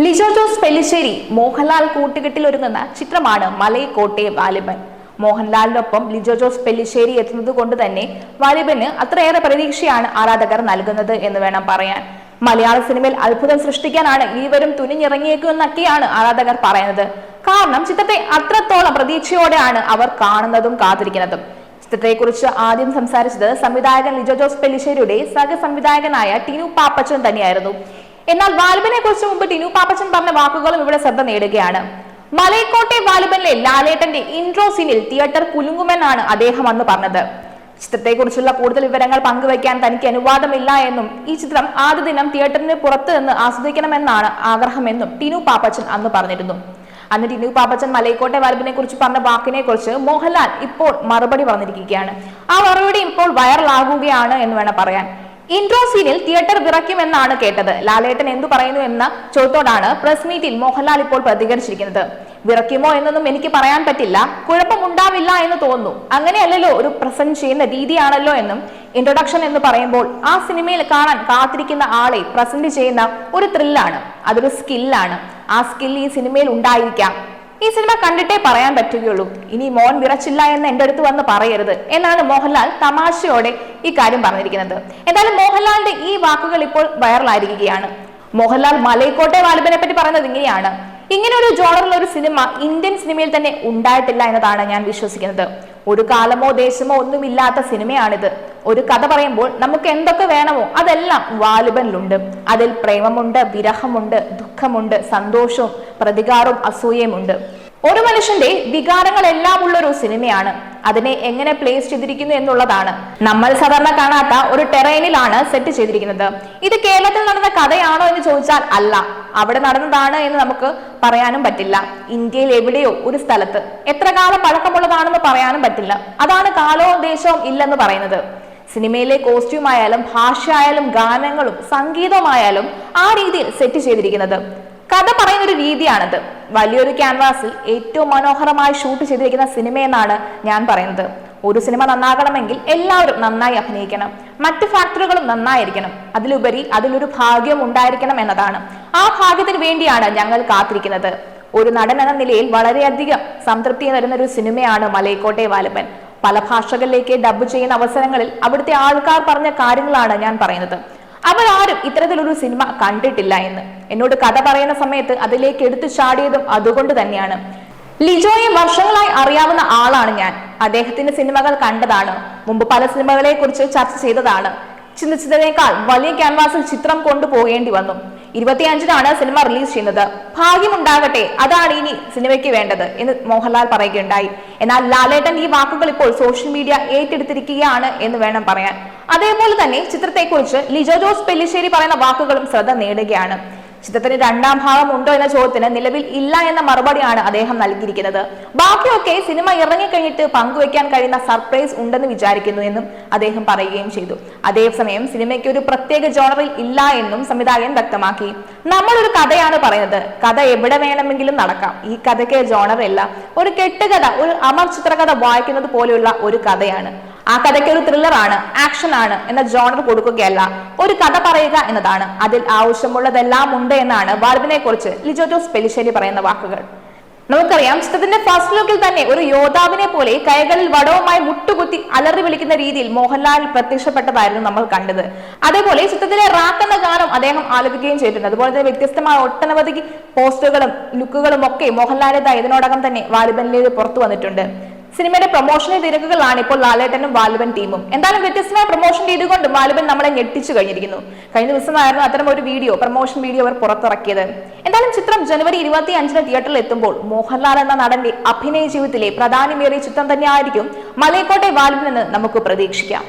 ലിജോ ജോസ് പെല്ലിശ്ശേരി മോഹൻലാൽ കൂട്ടുകെട്ടിൽ ഒരുങ്ങുന്ന ചിത്രമാണ് മലയക്കോട്ടെ വാലിബൻ. മോഹൻലാലിനൊപ്പം ലിജോ ജോസ് പെല്ലിശ്ശേരി എത്തുന്നത് കൊണ്ട് തന്നെ വാലിബന് അത്രയേറെ പ്രതീക്ഷയാണ് ആരാധകർ നൽകുന്നത് എന്ന് വേണം പറയാൻ. മലയാള സിനിമയിൽ അത്ഭുതം സൃഷ്ടിക്കാനാണ് ഇരുവരും തുനിഞ്ഞിറങ്ങിയേക്കുമെന്നൊക്കെയാണ് ആരാധകർ പറയുന്നത്. കാരണം ചിത്രത്തെ അത്രത്തോളം പ്രതീക്ഷയോടെയാണ് അവർ കാണുന്നതും കാത്തിരിക്കുന്നതും. ചിത്രത്തെക്കുറിച്ച് ആദ്യം സംസാരിച്ചത് സംവിധായകൻ ലിജോ ജോസ് പെല്ലിശ്ശേരിയുടെ സഹ സംവിധായകനായ ടിനു പാപ്പച്ചൻ തന്നെയായിരുന്നു. എന്നാൽ വാലിബനെ കുറിച്ച് മുമ്പ് ടിനു പാപ്പച്ചൻ പറഞ്ഞ വാക്കുകളും ഇവിടെ ശ്രദ്ധ നേടുകയാണ്. മലയക്കോട്ടെ വാലിബനിലെ ലാലേട്ടന്റെ ഇൻട്രോ സീനിൽ തിയേറ്റർ കുലുങ്ങുമെന്നാണ് അദ്ദേഹം അന്ന് പറഞ്ഞത്. ചിത്രത്തെക്കുറിച്ചുള്ള കൂടുതൽ വിവരങ്ങൾ പങ്കുവയ്ക്കാൻ തനിക്ക് അനുവാദമില്ല എന്നും ഈ ചിത്രം ആദ്യ ദിനം തിയേറ്ററിന് പുറത്ത് നിന്ന് ആസ്വദിക്കണമെന്നാണ് ആഗ്രഹമെന്നും ടിനു പാപ്പച്ചൻ അന്ന് പറഞ്ഞിരുന്നു. അന്ന് ടിനു പാപ്പച്ചൻ മലയക്കോട്ടെ വാലിബിനെ കുറിച്ച് പറഞ്ഞ വാക്കിനെ കുറിച്ച് മോഹൻലാൽ ഇപ്പോൾ മറുപടി പറഞ്ഞിരിക്കുകയാണ്. ആ മറുപടി ഇപ്പോൾ വൈറലാകുകയാണ് എന്ന് വേണം പറയാൻ. ഇൻട്രോ സീനിൽ തിയേറ്റർ വിറയ്ക്കുമെന്നാണ് കേട്ടത്. ലാലേട്ടൻ എന്തു പറയുന്നു എന്ന ചോദ്യത്തോടാണ് പ്രസ് മീറ്റിൽ മോഹൻലാൽ ഇപ്പോൾ പ്രതികരിച്ചിരിക്കുന്നത്. വിറയ്ക്കുമോ എന്നൊന്നും എനിക്ക് പറയാൻ പറ്റില്ല. കുഴപ്പമുണ്ടാവില്ല എന്ന് തോന്നുന്നു. അങ്ങനെയല്ലല്ലോ ഒരു പ്രസന്റ് ചെയ്യുന്ന രീതിയാണല്ലോ എന്നും ഇൻട്രൊഡക്ഷൻ എന്ന് പറയുമ്പോൾ ആ സിനിമയിൽ കാണാൻ കാത്തിരിക്കുന്ന ആളെ പ്രസന്റ് ചെയ്യുന്ന ഒരു ത്രില്ലാണ് അതൊരു സ്കില്ലാണ് ആ സ്കിൽ ഈ സിനിമയിൽ ഉണ്ടായിരിക്കാം. ഈ സിനിമ കണ്ടിട്ടേ പറയാൻ പറ്റുകയുള്ളൂ. ഇനി മോൻ വിറച്ചില്ല എന്ന് എന്റെ അടുത്ത് വന്ന് പറയരുത് എന്നാണ് മോഹൻലാൽ തമാശയോടെ ഈ കാര്യം പറഞ്ഞിരിക്കുന്നത്. എന്തായാലും മോഹൻലാലിന്റെ ഈ വാക്കുകൾ ഇപ്പോൾ വൈറലായിരിക്കുകയാണ്. മോഹൻലാൽ മലൈക്കോട്ടെ വാലിബനെ പറ്റി പറയുന്നത് ഇങ്ങനെയാണ്. ഇങ്ങനെ ഒരു ജോണറിലുള്ള ഒരു സിനിമ ഇന്ത്യൻ സിനിമയിൽ തന്നെ ഉണ്ടായിട്ടില്ല എന്നതാണ് ഞാൻ വിശ്വസിക്കുന്നത്. ഒരു കാലമോ ദേശമോ ഒന്നുമില്ലാത്ത സിനിമയാണിത്. ഒരു കഥ പറയുമ്പോൾ നമുക്ക് എന്തൊക്കെ വേണമോ അതെല്ലാം വാലിബനിലുണ്ട്. അതിൽ പ്രേമമുണ്ട് വിരഹമുണ്ട് ദുഃഖമുണ്ട് സന്തോഷവും പ്രതികാരവും അസൂയമുണ്ട് ഒരു മനുഷ്യന്റെ വികാരങ്ങളെല്ലാം ഉള്ള ഒരു സിനിമയാണ്. അതിനെ എങ്ങനെ പ്ലേസ് ചെയ്തിരിക്കുന്നു എന്നുള്ളതാണ്. നമ്മൾ സാധാരണ കാണാത്ത ഒരു ടെറൈനിലാണ് സെറ്റ് ചെയ്തിരിക്കുന്നത്. ഇത് കേരളത്തിൽ നടന്ന കഥയാണോ എന്ന് ചോദിച്ചാൽ അല്ല. അവിടെ നടന്നതാണ് എന്ന് നമുക്ക് പറയാനും പറ്റില്ല. ഇന്ത്യയിൽ എവിടെയോ ഒരു സ്ഥലത്ത്. എത്ര കാലം പഴക്കമുള്ളതാണെന്ന് പറയാനും പറ്റില്ല. അതാണ് കാലവും ദേശവും ഇല്ലെന്ന് പറയുന്നത്. സിനിമയിലെ കോസ്റ്റ്യൂം ആയാലും ഭാഷ ആയാലും ഗാനങ്ങളും സംഗീതമായാലും ആ രീതിയിൽ സെറ്റ് ചെയ്തിരിക്കുന്നത്. കഥ പറയുന്ന ഒരു രീതിയാണത്. വലിയൊരു ക്യാൻവാസിൽ ഏറ്റവും മനോഹരമായി ഷൂട്ട് ചെയ്തിരിക്കുന്ന സിനിമയെന്നാണ് ഞാൻ പറയുന്നത്. ഒരു സിനിമ നന്നാകണമെങ്കിൽ എല്ലാവരും നന്നായി അഭിനയിക്കണം. മറ്റു ഫാക്ടറുകളും നന്നായിരിക്കണം. അതിലുപരി അതിലൊരു ഭാഗ്യം ഉണ്ടായിരിക്കണം എന്നതാണ്. ആ ഭാഗ്യത്തിന് വേണ്ടിയാണ് ഞങ്ങൾ കാത്തിരിക്കുന്നത്. ഒരു നടൻ എന്ന നിലയിൽ വളരെയധികം സംതൃപ്തി തരുന്ന ഒരു സിനിമയാണ് മലയക്കോട്ടെ വാലപ്പൻ. പല ഭാഷകളിലേക്ക് ഡബ് ചെയ്യുന്ന അവസരങ്ങളിൽ അവിടുത്തെ ആൾക്കാർ പറഞ്ഞ കാര്യങ്ങളാണ് ഞാൻ പറയുന്നത്. അവരാരും ഇത്തരത്തിലൊരു സിനിമ കണ്ടിട്ടില്ല എന്ന്. എന്നോട് കഥ പറയുന്ന സമയത്ത് അതിലേക്ക് എടുത്തു ചാടിയതും അതുകൊണ്ട് തന്നെയാണ്. ലിജോയെ വർഷങ്ങളായി അറിയാവുന്ന ആളാണ് ഞാൻ. അദ്ദേഹത്തിന്റെ സിനിമകൾ കണ്ടതാണ്. മുമ്പ് പല സിനിമകളെ കുറിച്ച് ചർച്ച ചെയ്തതാണ്. ചിന്തിച്ചതിനേക്കാൾ വലിയ ക്യാൻവാസിൽ ചിത്രം കൊണ്ടുപോകേണ്ടി വന്നു. ഇരുപത്തിയഞ്ചിനാണ് സിനിമ റിലീസ് ചെയ്യുന്നത്. ഭാഗ്യമുണ്ടാകട്ടെ അതാണ് ഇനി സിനിമയ്ക്ക് വേണ്ടത് എന്ന് മോഹൻലാൽ പറയുകയുണ്ടായി. എന്നാൽ ലാലേട്ടൻ ഈ വാക്കുകൾ ഇപ്പോൾ സോഷ്യൽ മീഡിയ ഏറ്റെടുത്തിരിക്കുകയാണ് എന്ന് വേണം പറയാൻ. അതേപോലെ തന്നെ ചിത്രത്തെക്കുറിച്ച് ലിജോ ജോസ് പെല്ലിശ്ശേരി പറയുന്ന വാക്കുകളും ശ്രദ്ധ നേടുകയാണ്. ചിത്രത്തിന് രണ്ടാം ഭാഗം ഉണ്ടോ എന്ന ചോദ്യത്തിന് നിലവിൽ ഇല്ല എന്ന മറുപടിയാണ് അദ്ദേഹം നൽകിയിരിക്കുന്നത്. ബാക്കിയൊക്കെ സിനിമ ഇറങ്ങിക്കഴിഞ്ഞിട്ട് പങ്കുവെക്കാൻ കഴിയുന്ന സർപ്രൈസ് ഉണ്ടെന്ന് വിചാരിക്കുന്നു എന്നും അദ്ദേഹം പറയുകയും ചെയ്തു. അതേസമയം സിനിമയ്ക്ക് ഒരു പ്രത്യേക ജോണറിൽ ഇല്ല എന്നും സംവിധായകൻ വ്യക്തമാക്കി. നമ്മളൊരു കഥയാണ് പറയുന്നത്. കഥ എവിടെ വേണമെങ്കിലും നടക്കാം. ഈ കഥയ്ക്ക് ജോണറല്ല. ഒരു കെട്ടുകഥ ഒരു അമർ ചിത്രകഥ വായിക്കുന്നത് പോലെയുള്ള ഒരു കഥയാണ്. ആ കഥയ്ക്ക് ഒരു ത്രില്ലറാണ് ആക്ഷൻ ആണ് എന്ന ജോണർ കൊടുക്കുകയല്ല. ഒരു കഥ പറയുക എന്നതാണ്. അതിൽ ആവശ്യമുള്ളതെല്ലാം ഉണ്ട് എന്നാണ് ബാർബിനെ കുറിച്ച് ലിജോജോസ് പെലിശ്ശേരി പറയുന്ന വാക്കുകൾ. നമുക്കറിയാം ചിത്രത്തിന്റെ ഫസ്റ്റ് ലുക്കിൽ തന്നെ ഒരു യോദ്ധാവിനെ പോലെ കൈകളിൽ വടവുമായി മുട്ടുകുത്തി അലറി വിളിക്കുന്ന രീതിയിൽ മോഹൻലാൽ പ്രത്യക്ഷപ്പെട്ടതായിരുന്നു നമ്മൾ കണ്ടത്. അതേപോലെ ചിത്രത്തിലെ റാക്ക് എന്ന ഗാനം അദ്ദേഹം ആലപിക്കുകയും ചെയ്തിട്ടുണ്ട്. അതുപോലെ തന്നെ വ്യത്യസ്തമായ ഒട്ടനവധി പോസ്റ്ററുകളും ലുക്കുകളും ഒക്കെ മോഹൻലാലിന്റെ ഇതിനോടകം തന്നെ വാലിബനിലേക്ക് പുറത്തു വന്നിട്ടുണ്ട്. സിനിമയുടെ പ്രൊമോഷണൽ തിരക്കുകളാണ് ഇപ്പോൾ ലാലേട്ടനും വാലുവൻ ടീമും. എന്തായാലും വ്യത്യസ്തമായ പ്രൊമോഷൻ രീതികൊണ്ട് വാലുവൻ നമ്മളെ ഞെട്ടിച്ചു കഴിഞ്ഞിരിക്കുന്നു. കഴിഞ്ഞ ദിവസമായിരുന്നു അത്തരം ഒരു വീഡിയോ പ്രൊമോഷൻ വീഡിയോ അവർ പുറത്തിറക്കിയത്. എന്തായാലും ചിത്രം ജനുവരി ഇരുപത്തി അഞ്ചിന് തിയേറ്ററിൽ എത്തുമ്പോൾ മോഹൻലാൽ എന്ന നടന്റെ അഭിനയ ജീവിതത്തിലെ പ്രധാനമേറിയ ചിത്രം തന്നെയായിരിക്കും മലയക്കോട്ടെ എന്ന് നമുക്ക് പ്രതീക്ഷിക്കാം.